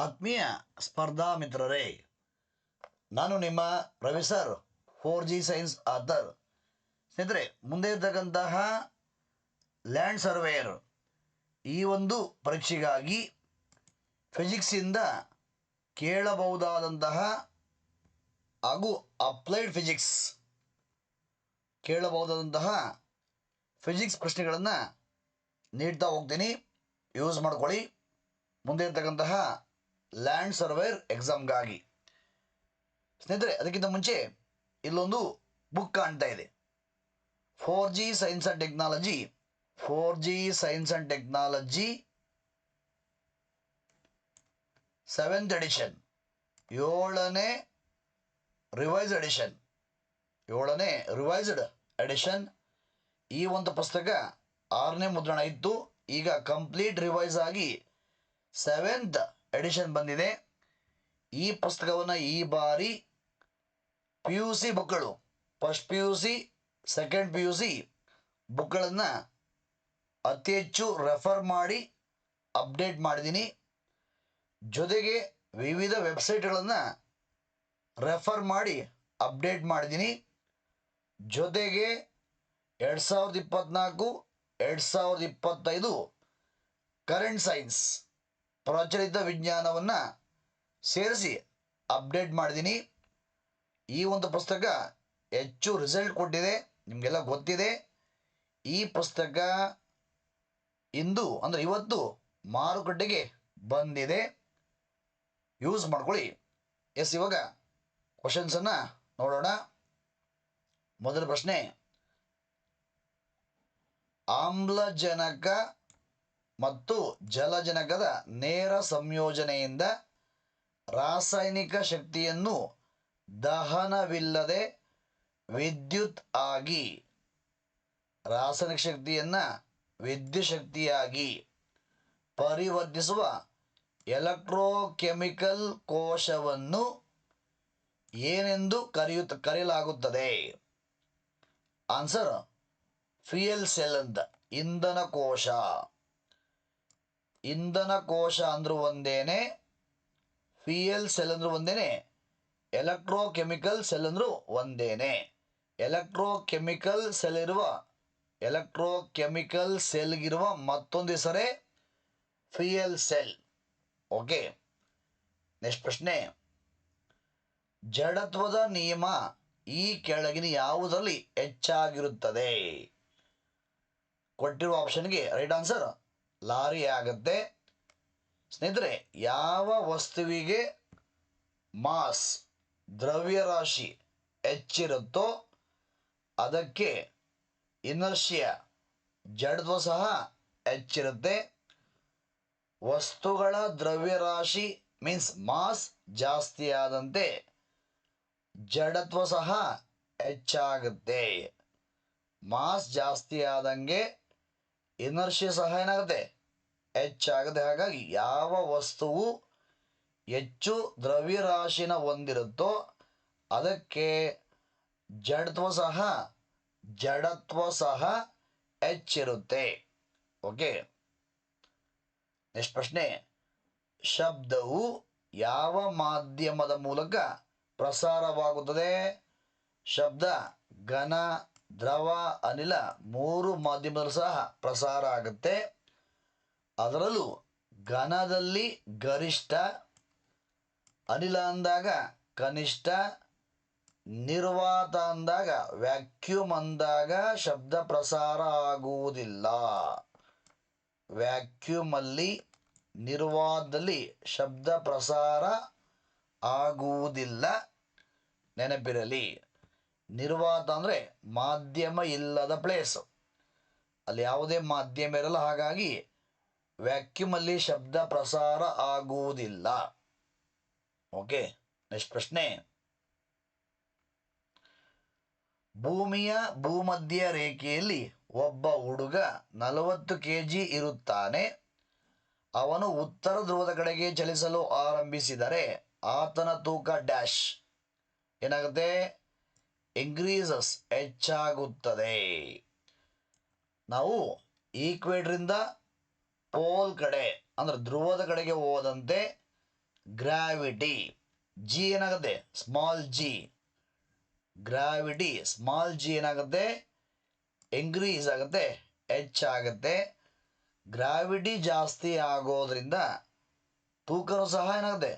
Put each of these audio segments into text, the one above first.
ಆತ್ಮೀಯ ಸ್ಪರ್ಧಾ ಮಿತ್ರರೇ, ನಾನು ನಿಮ್ಮ Ravi sir four G science author. ಸ್ನೇಹಿತರೆ, ಮುಂದೆ ಇರ್ತಕ್ಕಂತಹ ಲ್ಯಾಂಡ್ ಸರ್ವೇಯರ್ ಈ ಒಂದು ಪರೀಕ್ಷೆಗಾಗಿ ಫಿಸಿಕ್ಸಿಂದ ಕೇಳಬಹುದಾದಂತಹ ಹಾಗೂ ಅಪ್ಲೈಡ್ ಫಿಸಿಕ್ಸ್ ಕೇಳಬಹುದಾದಂತಹ ಫಿಸಿಕ್ಸ್ ಪ್ರಶ್ನೆಗಳನ್ನು ನೀಡ್ತಾ ಹೋಗ್ತೀನಿ. ಯೂಸ್ ಮಾಡ್ಕೊಳ್ಳಿ. ಮುಂದೆ ಇರ್ತಕ್ಕಂತಹ ಲ್ಯಾಂಡ್ ಸರ್ವೇರ್ ಎಕ್ಸಾಮ್ಗಾಗಿ. ಸ್ನೇಹಿತರೆ, ಅದಕ್ಕಿಂತ ಮುಂಚೆ ಇಲ್ಲೊಂದು ಬುಕ್ ಕಾಣ್ತಾ ಇದೆ. Four G science and technology four G science and technology seventh edition ಏಳನೇ ರಿವೈಸ್ ಎಡಿಷನ್ ಏಳನೇ ರಿವೈಸ್ಡ್ ಎಡಿಷನ್ ಈ ಒಂದು ಪುಸ್ತಕ ಆರನೇ ಮುದ್ರಣ ಇತ್ತು. ಈಗ ಕಂಪ್ಲೀಟ್ ರಿವೈಸ್ ಆಗಿ ಸೆವೆಂತ್ ಎಡಿಷನ್ ಬಂದಿದೆ. ಈ ಪುಸ್ತಕವನ್ನು ಈ ಬಾರಿ ಪಿ ಯು ಸಿ ಬುಕ್ಗಳು. First P U C second P U C ಬುಕ್ಗಳನ್ನು ಅತಿ ಹೆಚ್ಚು ರೆಫರ್ ಮಾಡಿ ಅಪ್ಡೇಟ್ ಮಾಡಿದ್ದೀನಿ. ಜೊತೆಗೆ ವಿವಿಧ ವೆಬ್ಸೈಟ್ಗಳನ್ನು ರೆಫರ್ ಮಾಡಿ ಅಪ್ಡೇಟ್ ಮಾಡಿದ್ದೀನಿ. ಜೊತೆಗೆ ಎರಡು ಸಾವಿರದ ಇಪ್ಪತ್ತ್ನಾಲ್ಕು ಎರಡು ಸಾವಿರದ ಇಪ್ಪತ್ತೈದು ಕರೆಂಟ್ ಸೈನ್ಸ್ ಪ್ರಚಲಿತ ವಿಜ್ಞಾನವನ್ನು ಸೇರಿಸಿ ಅಪ್ಡೇಟ್ ಮಾಡಿದ್ದೀನಿ ಈ ಒಂದು ಪುಸ್ತಕ ಹೆಚ್ಚು ರಿಸಲ್ಟ್ ಕೊಟ್ಟಿದೆ, ನಿಮಗೆಲ್ಲ ಗೊತ್ತಿದೆ. ಈ ಪುಸ್ತಕ ಇಂದು ಅಂದರೆ ಇವತ್ತು ಮಾರುಕಟ್ಟೆಗೆ ಬಂದಿದೆ. ಯೂಸ್ ಮಾಡ್ಕೊಳ್ಳಿ. ಎಸ್, ಇವಾಗ ಕ್ವಶನ್ಸನ್ನು ನೋಡೋಣ. ಮೊದಲ ಪ್ರಶ್ನೆ, ಆಮ್ಲಜನಕ ಮತ್ತು ಜಲಜನಕದ ನೇರ ಸಂಯೋಜನೆಯಿಂದ ರಾಸಾಯನಿಕ ಶಕ್ತಿಯನ್ನು ದಹನವಿಲ್ಲದೆ ವಿದ್ಯುತ್ ಆಗಿ, ರಾಸಾಯನಿಕ ಶಕ್ತಿಯನ್ನು ವಿದ್ಯುತ್ ಶಕ್ತಿಯಾಗಿ ಪರಿವರ್ತಿಸುವ ಎಲೆಕ್ಟ್ರೋಕೆಮಿಕಲ್ ಕೋಶವನ್ನು ಏನೆಂದು ಕರೆಯುತ್ತ, ಕರೆಯಲಾಗುತ್ತದೆ? ಆನ್ಸರ್, ಫ್ಯೂಯಲ್ ಸೆಲ್ ಅಂತ ಇಂಧನ ಕೋಶ. ಇಂಧನ ಕೋಶ ಅಂದ್ರೆ ಒಂದೇನೆ ಫಿಎಲ್ ಸೆಲ್ ಅಂದ್ರೆ ಒಂದೇನೆ ಎಲೆಕ್ಟ್ರೋಕೆಮಿಕಲ್ ಸೆಲ್ ಅಂದರೂ ಒಂದೇನೆ. ಎಲೆಕ್ಟ್ರೋಕೆಮಿಕಲ್ ಸೆಲ್ ಇರುವ ಎಲೆಕ್ಟ್ರೋಕೆಮಿಕಲ್ ಸೆಲ್ಗಿರುವ ಮತ್ತೊಂದು ಹೆಸರೇ ಫಿಎಲ್ ಸೆಲ್ ಓಕೆ ನೆಕ್ಸ್ಟ್ ಪ್ರಶ್ನೆ. ಜಡತ್ವದ ನಿಯಮ ಈ ಕೆಳಗಿನ ಯಾವುದರಲ್ಲಿ ಹೆಚ್ಚಾಗಿರುತ್ತದೆ? ಕೊಟ್ಟಿರುವ ಆಪ್ಷನ್ಗೆ ರೈಟ್ ಆನ್ಸರ್ ಲಾರಿ ಆಗುತ್ತೆ. ಸ್ನೇಹಿತರೆ, ಯಾವ ವಸ್ತುವಿಗೆ ಮಾಸ್ ದ್ರವ್ಯರಾಶಿ ಹೆಚ್ಚಿರುತ್ತೋ ಅದಕ್ಕೆ ಇನರ್ಷಿಯ ಜಡತ್ವ ಸಹ ಹೆಚ್ಚಿರುತ್ತೆ. ವಸ್ತುಗಳ ದ್ರವ್ಯರಾಶಿ ಮೀನ್ಸ್ ಮಾಸ್ ಜಾಸ್ತಿ ಆದಂತೆ ಜಡತ್ವ ಸಹ ಹೆಚ್ಚಾಗುತ್ತೆ. ಮಾಸ್ ಜಾಸ್ತಿ ಆದಂಗೆ ಇನರ್ಷಿ ಸಹ ಏನಾಗುತ್ತೆ ಹೆಚ್ಚಾಗದೆ ಹಾಗಾಗಿ ಯಾವ ವಸ್ತುವು ಹೆಚ್ಚು ದ್ರವ್ಯರಾಶಿನ ಹೊಂದಿರುತ್ತೋ ಅದಕ್ಕೆ ಜಡತ್ವ ಸಹ ಜಡತ್ವ ಸಹ ಹೆಚ್ಚಿರುತ್ತೆ. ಓಕೆ? ನೆಕ್ಸ್ಟ್ ಪ್ರಶ್ನೆ. ಶಬ್ದವು ಯಾವ ಮಾಧ್ಯಮದ ಮೂಲಕ ಪ್ರಸಾರವಾಗುತ್ತದೆ? ಶಬ್ದ ಘನ ದ್ರವ, ಅನಿಲ ಮೂರು ಮಾಧ್ಯಮದಲ್ಲೂ ಸಹ ಪ್ರಸಾರ ಆಗುತ್ತೆ. ಅದರಲ್ಲೂ ಘನದಲ್ಲಿ ಗರಿಷ್ಠ, ಅನಿಲ ಅಂದಾಗ ಕನಿಷ್ಠ, ನಿರ್ವಾತ ಅಂದಾಗ ವ್ಯಾಕ್ಯೂಮ್ ಅಂದಾಗ ಶಬ್ದ ಪ್ರಸಾರ ಆಗುವುದಿಲ್ಲ. ವ್ಯಾಕ್ಯೂಮಲ್ಲಿ, ನಿರ್ವಾತದಲ್ಲಿ ಶಬ್ದ ಪ್ರಸಾರ ಆಗುವುದಿಲ್ಲ. ನೆನಪಿರಲಿ. ನಿರ್ವಾತ ಅಂದರೆ ಮಾಧ್ಯಮ ಇಲ್ಲದ ಪ್ಲೇಸ್ ಅಲ್ಲಿ ಯಾವುದೇ ಮಾಧ್ಯಮ ಇರಲ್ಲ, ಹಾಗಾಗಿ ವ್ಯಾಕ್ಯೂಮಲ್ಲಿ ಶಬ್ದ ಪ್ರಸಾರ ಆಗುವುದಿಲ್ಲ. ಓಕೆ ನೆಕ್ಸ್ಟ್ ಪ್ರಶ್ನೆ. ಭೂಮಿಯ ಭೂಮಧ್ಯ ರೇಖೆಯಲ್ಲಿ ಒಬ್ಬ ಹುಡುಗ ನಲವತ್ತು ಕೆ ಜಿ ಇರುತ್ತಾನೆ. ಅವನು ಉತ್ತರ ಧ್ರುವದ ಕಡೆಗೆ ಚಲಿಸಲು ಆರಂಭಿಸಿದರೆ ಆತನ ತೂಕ ಡ್ಯಾಶ್. ಏನಾಗುತ್ತೆ? ಇನ್ಕ್ರೀಸಸ್ ಹೆಚ್ಚಾಗುತ್ತದೆ ನಾವು ಈಕ್ವೇಟ್ರಿಂದ ಪೋಲ್ ಕಡೆ, ಅಂದರೆ ಧ್ರುವದ ಕಡೆಗೆ ಹೋದಂತೆ ಗ್ರಾವಿಟಿ ಜಿ ಏನಾಗುತ್ತೆ? Small G gravity small G ಏನಾಗುತ್ತೆ? ಇಂಕ್ರೀಸ್ ಆಗುತ್ತೆ ಹೆಚ್ಚಾಗುತ್ತೆ ಗ್ರಾವಿಟಿ ಜಾಸ್ತಿ ಆಗೋದ್ರಿಂದ ತೂಕನೂ ಸಹ ಏನಾಗುತ್ತೆ?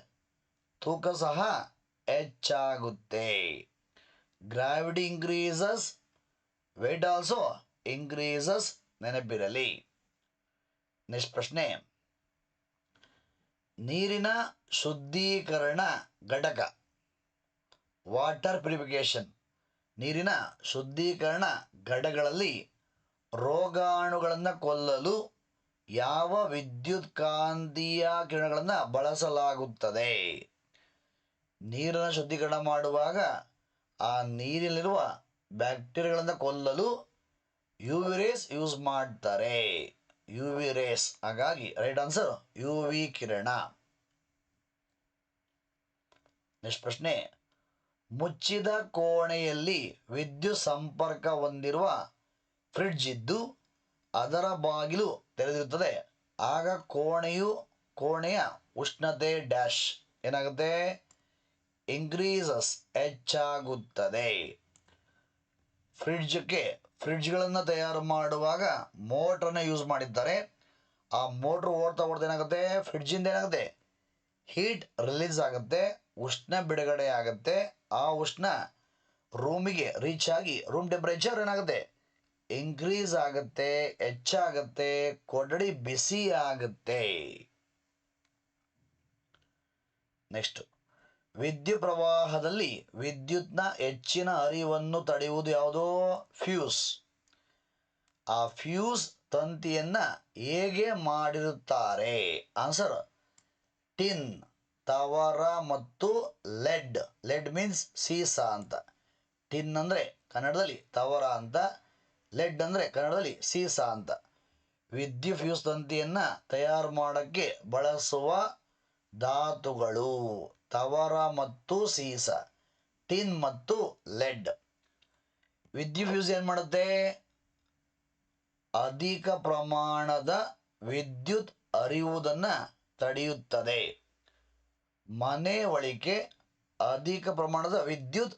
ತೂಕ ಸಹ ಹೆಚ್ಚಾಗುತ್ತೆ gravity increases weight also increases ನೆನಪಿರಲಿ. ನೆಕ್ಸ್ಟ್ ಪ್ರಶ್ನೆ. ನೀರಿನ ಶುದ್ಧೀಕರಣ ಘಟಕ. ವಾಟರ್ ಪ್ಯೂರಿಫಿಕೇಶನ್ ನೀರಿನ ಶುದ್ಧೀಕರಣ ಘಟಗಳಲ್ಲಿ ರೋಗಾಣುಗಳನ್ನು ಕೊಲ್ಲಲು ಯಾವ ವಿದ್ಯುತ್ ಕಾಂತೀಯ ಕಿರಣಗಳನ್ನು ಬಳಸಲಾಗುತ್ತದೆ? ನೀರನ್ನು ಶುದ್ಧೀಕರಣ ಮಾಡುವಾಗ ಆ ನೀರಿನಲ್ಲಿರುವ ಬ್ಯಾಕ್ಟೀರಿಯಾಗಳನ್ನು ಕೊಲ್ಲಲು ಯು ರೇಸ್ ಯೂಸ್ ಮಾಡ್ತಾರೆ. ಯು ರೇಸ್ ಹಾಗಾಗಿ ರೈಟ್ ಆನ್ಸರ್ ಯು ವಿ ಕಿರಣ. ನೆಕ್ಸ್ಟ್ ಪ್ರಶ್ನೆ, ಮುಚ್ಚಿದ ಕೋಣೆಯಲ್ಲಿ ವಿದ್ಯುತ್ ಸಂಪರ್ಕ ಹೊಂದಿರುವ ಫ್ರಿಡ್ಜ್ ಇದ್ದು ಅದರ ಬಾಗಿಲು ತೆರೆದಿರುತ್ತದೆ. ಆಗ ಕೋಣೆಯು, ಕೋಣೆಯ ಉಷ್ಣತೆ ಡ್ಯಾಶ್ ಏನಾಗುತ್ತೆ? ಇನ್ಕ್ರೀಸಸ್ ಹೆಚ್ಚಾಗುತ್ತದೆ. ಫ್ರಿಡ್ಜ್ಗೆ, ಫ್ರಿಡ್ಜ್ಗಳನ್ನು ತಯಾರು ಮಾಡುವಾಗ ಮೋಟ್ರನ್ನು ಯೂಸ್ ಮಾಡಿದ್ದಾರೆ. ಆ ಮೋಟ್ರ್ ಓಡ್ತಾ ಓಡ್ತಾ ಏನಾಗುತ್ತೆ? ಫ್ರಿಡ್ಜಿಂದ ಏನಾಗುತ್ತೆ? ಹೀಟ್ ರಿಲೀಸ್ ಆಗುತ್ತೆ, ಉಷ್ಣ ಬಿಡುಗಡೆ ಆಗುತ್ತೆ. ಆ ಉಷ್ಣ ರೂಮಿಗೆ ರೀಚ್ ಆಗಿ, ರೂಮ್ ಟೆಂಪರೇಚರ್ ಏನಾಗುತ್ತೆ? ಇನ್ಕ್ರೀಸ್ ಆಗುತ್ತೆ, ಹೆಚ್ಚಾಗುತ್ತೆ ಕೊಡಡಿ ಬಿಸಿ ಆಗುತ್ತೆ. ನೆಕ್ಸ್ಟ್. ವಿದ್ಯುತ್ ಪ್ರವಾಹದಲ್ಲಿ ವಿದ್ಯುತ್ನ ಹೆಚ್ಚಿನ ಹರಿವನ್ನು ತಡೆಯುವುದು ಯಾವುದೋ? ಫ್ಯೂಸ್. ಆ ಫ್ಯೂಸ್ ತಂತಿಯನ್ನು ಹೇಗೆ ಮಾಡಿರುತ್ತಾರೆ? ಆನ್ಸರ್, ಟಿನ್, ತವರ ಮತ್ತು ಲೆಡ್. ಲೆಡ್ ಮೀನ್ಸ್ ಸೀಸಾ ಅಂತ. ಟಿನ್ ಅಂದರೆ ಕನ್ನಡದಲ್ಲಿ ತವರ ಅಂತ. ಲೆಡ್ ಅಂದರೆ ಕನ್ನಡದಲ್ಲಿ ಸೀಸಾ ಅಂತ. ವಿದ್ಯುತ್ ಫ್ಯೂಸ್ ತಂತಿಯನ್ನು ತಯಾರು ಮಾಡೋಕ್ಕೆ ಬಳಸುವ ಧಾತುಗಳು. ತವರ ಮತ್ತು ಸೀಸ, ಟಿನ್ ಮತ್ತು ಲೆಡ್. ವಿದ್ಯುತ್ ಫ್ಯೂಸ್ ಏನು ಮಾಡುತ್ತೆ? ಅಧಿಕ ಪ್ರಮಾಣದ ವಿದ್ಯುತ್ ಹರಿಯುವುದನ್ನು ತಡೆಯುತ್ತದೆ. ಮನೆ ಒಳಿಕೆ ಅಧಿಕ ಪ್ರಮಾಣದ ವಿದ್ಯುತ್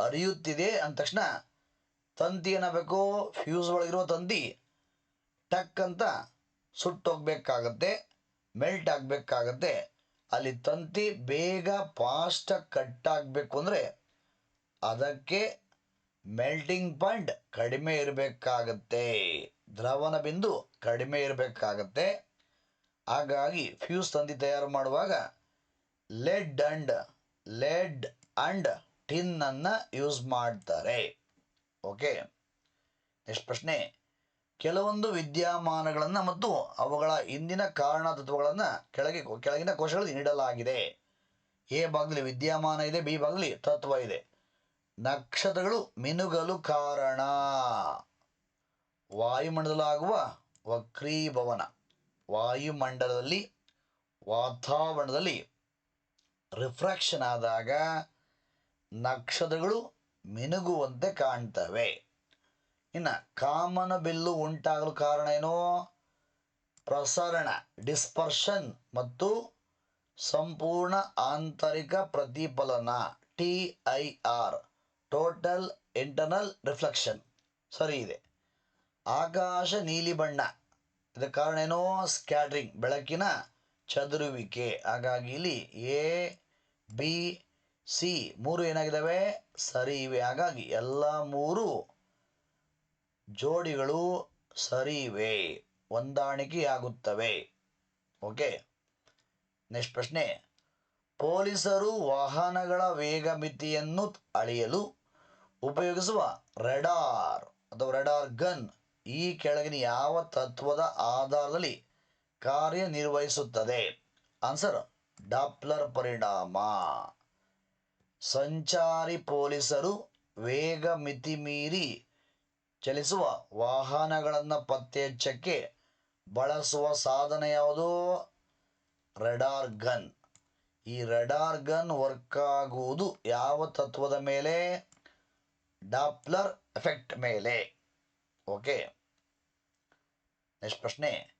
ಹರಿಯುತ್ತಿದೆ ಅಂದ ತಕ್ಷಣ ತಂತಿ ಏನಾಗಬೇಕು ಫ್ಯೂಸ್ ಒಳಗಿರುವ ತಂತಿ ಟಕ್ ಅಂತ ಸುಟ್ಟೋಗ್ಬೇಕಾಗತ್ತೆ, ಮೆಲ್ಟ್ ಆಗಬೇಕಾಗತ್ತೆ. ಅಲ್ಲಿ ತಂತಿ ಬೇಗ ಫಾಸ್ಟಾಗಿ ಕಟ್ ಆಗಬೇಕು ಅಂದರೆ ಅದಕ್ಕೆ ಮೆಲ್ಟಿಂಗ್ ಪಾಯಿಂಟ್ ಕಡಿಮೆ ಇರಬೇಕಾಗತ್ತೆ. ದ್ರವನ ಬಿಂದು ಕಡಿಮೆ ಇರಬೇಕಾಗತ್ತೆ. ಹಾಗಾಗಿ ಫ್ಯೂಸ್ ತಂತಿ ತಯಾರು ಮಾಡುವಾಗ ಲೆಡ್ ಅಂಡ್ ಲೆಡ್ ಅಂಡ್ ಟಿನ್ನನ್ನು ಯೂಸ್ ಮಾಡ್ತಾರೆ. ಓಕೆ ನೆಕ್ಸ್ಟ್ ಪ್ರಶ್ನೆ. ಕೆಲವೊಂದು ವಿದ್ಯಮಾನಗಳನ್ನು ಮತ್ತು ಅವುಗಳ ಹಿಂದಿನ ಕಾರಣ ತತ್ವಗಳನ್ನು ಕೆಳಗೆ ಕೆಳಗಿನ ಕೋಶಗಳಲ್ಲಿ ನೀಡಲಾಗಿದೆ. ಎ ಭಾಗದಲ್ಲಿ ವಿದ್ಯಮಾನ ಇದೆ, ಬಿ ಭಾಗದಲ್ಲಿ ತತ್ವ ಇದೆ. ನಕ್ಷತ್ರಗಳು ಮಿನುಗಲು ಕಾರಣ. ವಾಯುಮಂಡಲಾಗುವ ವಕ್ರೀಭವನ. ವಾಯುಮಂಡಲದಲ್ಲಿ ವಾತಾವರಣದಲ್ಲಿ ರಿಫ್ರಾಕ್ಷನ್ ಆದಾಗ ನಕ್ಷತ್ರಗಳು ಮಿನುಗುವಂತೆ ಕಾಣ್ತವೆ. ಇನ್ನು ಕಾಮನ ಬಿಲ್ಲು ಉಂಟಾಗಲು ಕಾರಣ ಏನು? ಪ್ರಸರಣ ಡಿಸ್ಪರ್ಷನ್ ಮತ್ತು ಸಂಪೂರ್ಣ ಆಂತರಿಕ ಪ್ರತಿಫಲನ T I R total internal reflection ಸರಿ ಇದೆ. ಆಕಾಶ ನೀಲಿ ಬಣ್ಣ. ಇದಕ್ಕೆ ಕಾರಣ ಏನು? ಸ್ಕ್ಯಾಟ್ರಿಂಗ್ ಬೆಳಕಿನ ಚದುರುವಿಕೆ. ಹಾಗಾಗಿ ಇಲ್ಲಿ ಎ ಬಿ ಸಿ ಮೂರು ಏನಾಗಿದ್ದಾವೆ ಸರಿ ಇವೆ. ಹಾಗಾಗಿ ಎಲ್ಲ ಮೂರು ಜೋಡಿಗಳು ಸರಿವೆ, ಹೊಂದಾಣಿಕೆಯಾಗುತ್ತವೆ. ಓಕೆ? ನೆಕ್ಸ್ಟ್ ಪ್ರಶ್ನೆ. ಪೊಲೀಸರು ವಾಹನಗಳ ವೇಗ ಮಿತಿಯನ್ನು ಅಳೆಯಲು ಉಪಯೋಗಿಸುವ ರೆಡಾರ್ ಅಥವಾ ರೆಡಾರ್ ಗನ್ ಈ ಕೆಳಗಿನ ಯಾವ ತತ್ವದ ಆಧಾರದಲ್ಲಿ ಕಾರ್ಯನಿರ್ವಹಿಸುತ್ತದೆ? ಆನ್ಸರ್, ಡಾಪ್ಲರ್ ಪರಿಣಾಮ. ಸಂಚಾರಿ ಪೊಲೀಸರು ವೇಗ ಮಿತಿ ಮೀರಿ ಚಲಿಸುವ ವಾಹನಗಳನ್ನು ಪತ್ತೆ ಹಚ್ಚಕ್ಕೆ ಬಳಸುವ ಸಾಧನ ಯಾವುದು? Radar gun. ಈ ರೆಡಾರ್ ಗನ್ ವರ್ಕ್ ಆಗುವುದು ಯಾವ ತತ್ವದ ಮೇಲೆ? ಡಾಪ್ಲರ್ ಎಫೆಕ್ಟ್ ಮೇಲೆ. ಓಕೆ. ನೆಕ್ಸ್ಟ್ ಪ್ರಶ್ನೆ.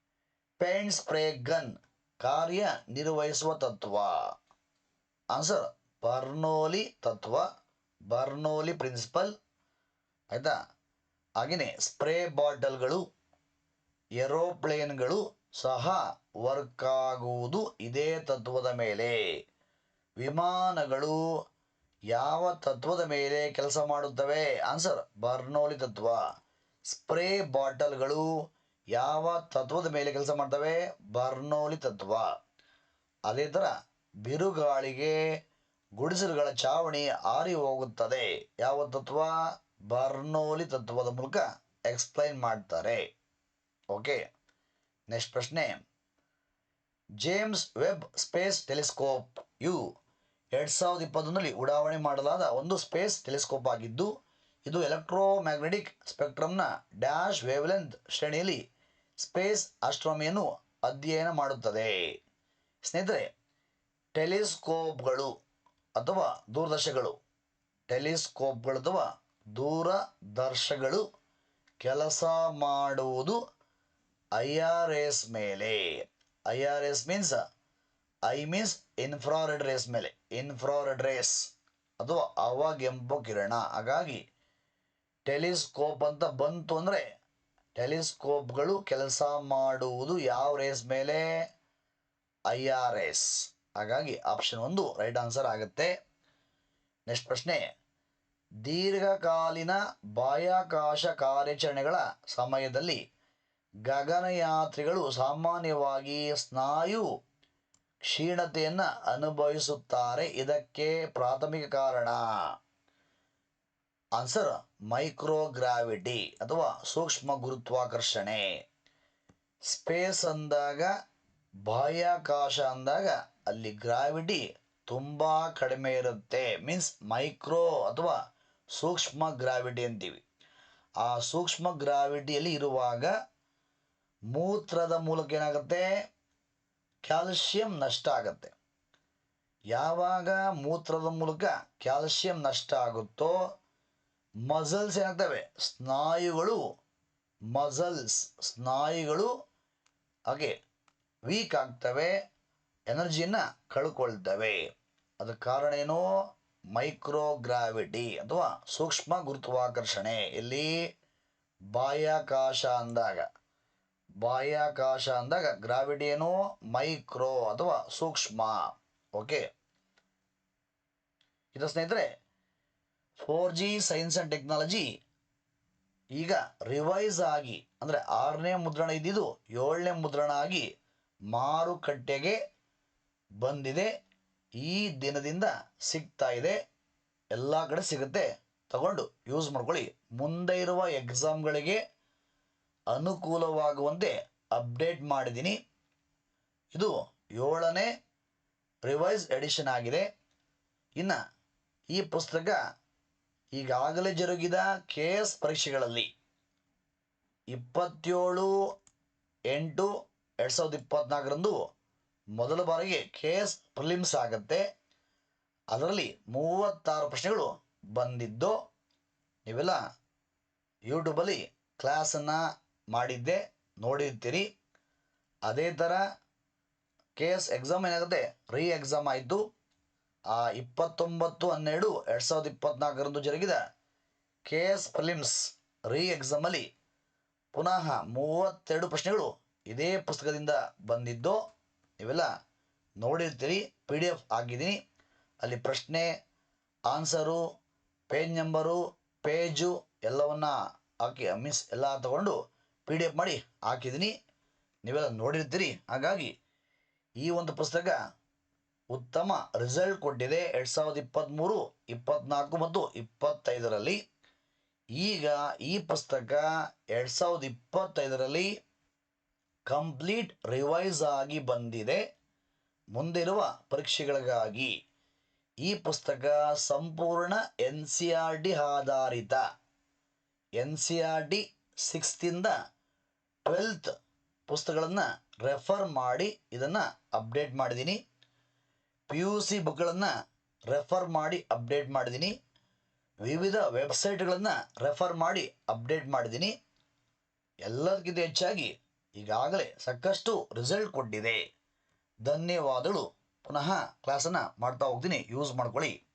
ಪೇಂಟ್ ಸ್ಪ್ರೇ ಗನ್ ಕಾರ್ಯ ನಿರ್ವಹಿಸುವ ತತ್ವ. ಆನ್ಸರ್, ಬರ್ನೋಲಿ ತತ್ವ, ಬರ್ನೋಲಿ ಪ್ರಿನ್ಸಿಪಲ್. ಆಯಿತಾ? ಹಾಗೆಯೇ ಸ್ಪ್ರೇ ಬಾಟಲ್ಗಳು, ಏರೋಪ್ಲೇನ್ಗಳು ಸಹ ವರ್ಕ್ ಆಗುವುದು ಇದೇ ತತ್ವದ ಮೇಲೆ. ವಿಮಾನಗಳು ಯಾವ ತತ್ವದ ಮೇಲೆ ಕೆಲಸ ಮಾಡುತ್ತವೆ? ಆನ್ಸರ್, ಬರ್ನೋಲಿ ತತ್ವ. ಸ್ಪ್ರೇ ಬಾಟಲ್ಗಳು ಯಾವ ತತ್ವದ ಮೇಲೆ ಕೆಲಸ ಮಾಡ್ತವೆ? ಬರ್ನೋಲಿ ತತ್ವ. ಅದೇ ಥರ ಬಿರುಗಾಳಿಗೆ ಗುಡಿಸಲುಗಳ ಚಾವಣಿ ಆರಿ ಹೋಗುತ್ತದೆ ಯಾವ ತತ್ವ? ಬರ್ನೋಲಿ ತತ್ವದ ಮೂಲಕ ಎಕ್ಸ್ಪ್ಲೈನ್ ಮಾಡ್ತಾರೆ. ಓಕೆ ನೆಕ್ಸ್ಟ್ ಪ್ರಶ್ನೆ. ಜೇಮ್ಸ್ ವೆಬ್ ಸ್ಪೇಸ್ ಟೆಲಿಸ್ಕೋಪ್ ಯು ಎರಡು ಸಾವಿರದ ಇಪ್ಪತ್ತೊಂದರಲ್ಲಿ ಉಡಾವಣೆ ಮಾಡಲಾದ ಒಂದು ಸ್ಪೇಸ್ ಟೆಲಿಸ್ಕೋಪ್ ಆಗಿದ್ದು, ಇದು ಎಲೆಕ್ಟ್ರೋಮ್ಯಾಗ್ನೆಟಿಕ್ ಸ್ಪೆಕ್ಟ್ರಮ್ನ ಡ್ಯಾಶ್ ವೇವ್ಲೆಂತ್ ಶ್ರೇಣಿಯಲ್ಲಿ ಸ್ಪೇಸ್ ಆಸ್ಟ್ರಾಮಿಯನ್ನು ಅಧ್ಯಯನ ಮಾಡುತ್ತದೆ. ಸ್ನೇಹಿತರೆ ಟೆಲಿಸ್ಕೋಪ್ಗಳು ಅಥವಾ ದೂರದರ್ಶಕಗಳು ಟೆಲಿಸ್ಕೋಪ್ಗಳು ಅಥವಾ ದೂರದರ್ಶಗಳು ಕೆಲಸ ಮಾಡುವುದು ಐ ಆರ್ ಎಸ್ ಮೇಲೆ. I R S means I means infrared rays ಮೇಲೆ. ಇನ್ಫ್ರಾರೆಡ್ ರೇಸ್ ಅಥವಾ ಅವಾಗೆಂಪು ಕಿರಣ. ಹಾಗಾಗಿ ಟೆಲಿಸ್ಕೋಪ್ ಅಂತ ಬಂತು ಅಂದರೆ ಟೆಲಿಸ್ಕೋಪ್ಗಳು ಕೆಲಸ ಮಾಡುವುದು ಯಾವ ರೇಸ್ ಮೇಲೆ? I R S. ಹಾಗಾಗಿ ಆಪ್ಷನ್ ಒಂದು ರೈಟ್ ಆನ್ಸರ್ ಆಗುತ್ತೆ. ನೆಕ್ಸ್ಟ್ ಪ್ರಶ್ನೆ. ದೀರ್ಘಕಾಲೀನ ಬಾಹ್ಯಾಕಾಶ ಕಾರ್ಯಾಚರಣೆಗಳ ಸಮಯದಲ್ಲಿ ಗಗನಯಾತ್ರಿಗಳು ಸಾಮಾನ್ಯವಾಗಿ ಸ್ನಾಯು ಕ್ಷೀಣತೆಯನ್ನು ಅನುಭವಿಸುತ್ತಾರೆ. ಇದಕ್ಕೆ ಪ್ರಾಥಮಿಕ ಕಾರಣ ಆನ್ಸರ್ ಮೈಕ್ರೋಗ್ರಾವಿಟಿ ಅಥವಾ ಸೂಕ್ಷ್ಮ ಗುರುತ್ವಾಕರ್ಷಣೆ. ಸ್ಪೇಸ್ ಅಂದಾಗ, ಬಾಹ್ಯಾಕಾಶ ಅಂದಾಗ ಅಲ್ಲಿ ಗ್ರಾವಿಟಿ ತುಂಬ ಕಡಿಮೆ ಇರುತ್ತೆ. ಮೀನ್ಸ್ ಮೈಕ್ರೋ ಅಥವಾ ಸೂಕ್ಷ್ಮ ಗ್ರಾವಿಟಿ ಅಂತೀವಿ. ಆ ಸೂಕ್ಷ್ಮ ಗ್ರಾವಿಟಿಯಲ್ಲಿ ಇರುವಾಗ ಮೂತ್ರದ ಮೂಲಕ ಏನಾಗುತ್ತೆ? ಕ್ಯಾಲ್ಸಿಯಂ ನಷ್ಟ ಆಗುತ್ತೆ. ಯಾವಾಗ ಮೂತ್ರದ ಮೂಲಕ ಕ್ಯಾಲ್ಸಿಯಂ ನಷ್ಟ ಆಗುತ್ತೋ, ಮಸಲ್ಸ್ ಏನಾಗ್ತವೆ? ಸ್ನಾಯುಗಳು, ಮಸಲ್ಸ್, ಸ್ನಾಯುಗಳು ಹಾಗೆ ವೀಕ್ ಆಗ್ತವೆ, ಎನರ್ಜಿಯನ್ನು ಕಳ್ಕೊಳ್ತವೆ. ಅದಕ್ಕೆ ಕಾರಣ ಏನು? ಮೈಕ್ರೋಗ್ರಾವಿಟಿ ಅಥವಾ ಸೂಕ್ಷ್ಮ ಗುರುತ್ವಾಕರ್ಷಣೆ. ಇಲ್ಲಿ ಬಾಹ್ಯಾಕಾಶ ಅಂದಾಗ ಬಾಹ್ಯಾಕಾಶ ಅಂದಾಗ ಗ್ರಾವಿಟಿ ಏನು? ಮೈಕ್ರೋ ಅಥವಾ ಸೂಕ್ಷ್ಮ. ಓಕೆ. ಇದು ಸ್ನೇಹಿತರೆ four G science and technology ಈಗ ರಿವೈಸ್ ಆಗಿ, ಅಂದರೆ ಆರನೇ ಮುದ್ರಣ ಇದ್ದಿದ್ದು ಏಳನೇ ಮುದ್ರಣ ಆಗಿ ಮಾರುಕಟ್ಟೆಗೆ ಬಂದಿದೆ. ಈ ದಿನದಿಂದ ಸಿಗ್ತಾ ಇದೆ. ಎಲ್ಲ ಕಡೆ ಸಿಗುತ್ತೆ. ತಗೊಂಡು ಯೂಸ್ ಮಾಡ್ಕೊಳ್ಳಿ. ಮುಂದೆ ಇರುವ ಎಕ್ಸಾಮ್ಗಳಿಗೆ ಅನುಕೂಲವಾಗುವಂತೆ ಅಪ್ಡೇಟ್ ಮಾಡಿದ್ದೀನಿ. ಇದು ಏಳನೇ ರಿವೈಸ್ ಎಡಿಷನ್ ಆಗಿದೆ. ಇನ್ನು ಈ ಪುಸ್ತಕ ಈಗಾಗಲೇ ಜರುಗಿದ ಕೆ ಎಸ್ ಪರೀಕ್ಷೆಗಳಲ್ಲಿ ಇಪ್ಪತ್ತೇಳು ಎಂಟು ಎರಡು ಸಾವಿರದ ಇಪ್ಪತ್ತ್ನಾಲ್ಕರಂದು ಮೊದಲ ಬಾರಿಗೆ ಕೆ ಎಸ್ ಪ್ರಿಲಿಮ್ಸ್ ಆಗುತ್ತೆ. ಅದರಲ್ಲಿ ಮೂವತ್ತಾರು ಪ್ರಶ್ನೆಗಳು ಬಂದಿದ್ದು. ನೀವೆಲ್ಲ ಯೂಟ್ಯೂಬಲ್ಲಿ ಕ್ಲಾಸನ್ನು ಮಾಡಿದ್ದೆ, ನೋಡಿರ್ತೀರಿ. ಅದೇ ಥರ ಕೆ ಎಸ್ ಎಕ್ಸಾಮ್ ಏನಾಗುತ್ತೆ? ರೀ ಎಕ್ಸಾಮ್ ಆಯಿತು. ಆ ಇಪ್ಪತ್ತೊಂಬತ್ತು, ಹನ್ನೆರಡು, ಎರಡು ಸಾವಿರದ ಇಪ್ಪತ್ತ್ನಾಲ್ಕರಂದು ಜರುಗಿದ ಕೆ ಎಸ್ ಪ್ರಿಲಿಮ್ಸ್ ರೀ ಎಕ್ಸಾಮಲ್ಲಿ ಪುನಃ ಮೂವತ್ತೆರಡು ಪ್ರಶ್ನೆಗಳು ಇದೇ ಪುಸ್ತಕದಿಂದ ಬಂದಿದ್ದು. ನೀವೆಲ್ಲ ನೋಡಿರ್ತೀರಿ ಪಿ ಡಿ ಎಫ್ ಹಾಕಿದ್ದೀನಿ ಅಲ್ಲಿ ಪ್ರಶ್ನೆ ಆನ್ಸರು ಪೇಜ್ ನಂಬರು ಪೇಜು ಎಲ್ಲವನ್ನು ಹಾಕಿ ಮೀನ್ಸ್ ಎಲ್ಲ ತಗೊಂಡು ಪಿ ಡಿ ಎಫ್ ಮಾಡಿ ಹಾಕಿದ್ದೀನಿ. ನೀವೆಲ್ಲ ನೋಡಿರ್ತೀರಿ. ಹಾಗಾಗಿ ಈ ಒಂದು ಪುಸ್ತಕ ಉತ್ತಮ ರಿಸಲ್ಟ್ ಕೊಟ್ಟಿದೆ ಎರಡು ಸಾವಿರದ ಇಪ್ಪತ್ತ್ಮೂರು ಇಪ್ಪತ್ತ್ನಾಲ್ಕು ಮತ್ತು ಇಪ್ಪತ್ತೈದರಲ್ಲಿ. ಈಗ ಈ ಪುಸ್ತಕ ಎರಡು ಸಾವಿರದ ಇಪ್ಪತ್ತೈದರಲ್ಲಿ ಕಂಪ್ಲೀಟ್ ರಿವೈಸ್ ಆಗಿ ಬಂದಿದೆ. ಮುಂದಿರುವ ಪರೀಕ್ಷೆಗಳಿಗಾಗಿ ಈ ಪುಸ್ತಕ ಸಂಪೂರ್ಣ ಎನ್ ಸಿ ಆರ್ ಡಿ ಆಧಾರಿತ. ಎನ್ ಸಿ ಆರ್ ಟಿ ಸಿಕ್ಸ್ತಿಂದ ಟ್ವೆಲ್ತ್ ಪುಸ್ತಕಗಳನ್ನು ರೆಫರ್ ಮಾಡಿ ಇದನ್ನು ಅಪ್ಡೇಟ್ ಮಾಡಿದ್ದೀನಿ. ಪಿ ಯು ಸಿ ಬುಕ್ಗಳನ್ನು ರೆಫರ್ ಮಾಡಿ ಅಪ್ಡೇಟ್ ಮಾಡಿದ್ದೀನಿ. ವಿವಿಧ ವೆಬ್ಸೈಟ್ಗಳನ್ನು ರೆಫರ್ ಮಾಡಿ ಅಪ್ಡೇಟ್ ಮಾಡಿದ್ದೀನಿ. ಎಲ್ಲದಕ್ಕಿಂತ ಹೆಚ್ಚಾಗಿ ಈಗಾಗಲೇ ಸಾಕಷ್ಟು ರಿಸಲ್ಟ್ ಕೊಟ್ಟಿದೆ. ಧನ್ಯವಾದಗಳು. ಪುನಃ ಕ್ಲಾಸನ್ನು ಮಾಡ್ತಾ ಹೋಗ್ತೀನಿ. ಯೂಸ್ ಮಾಡ್ಕೊಳ್ಳಿ.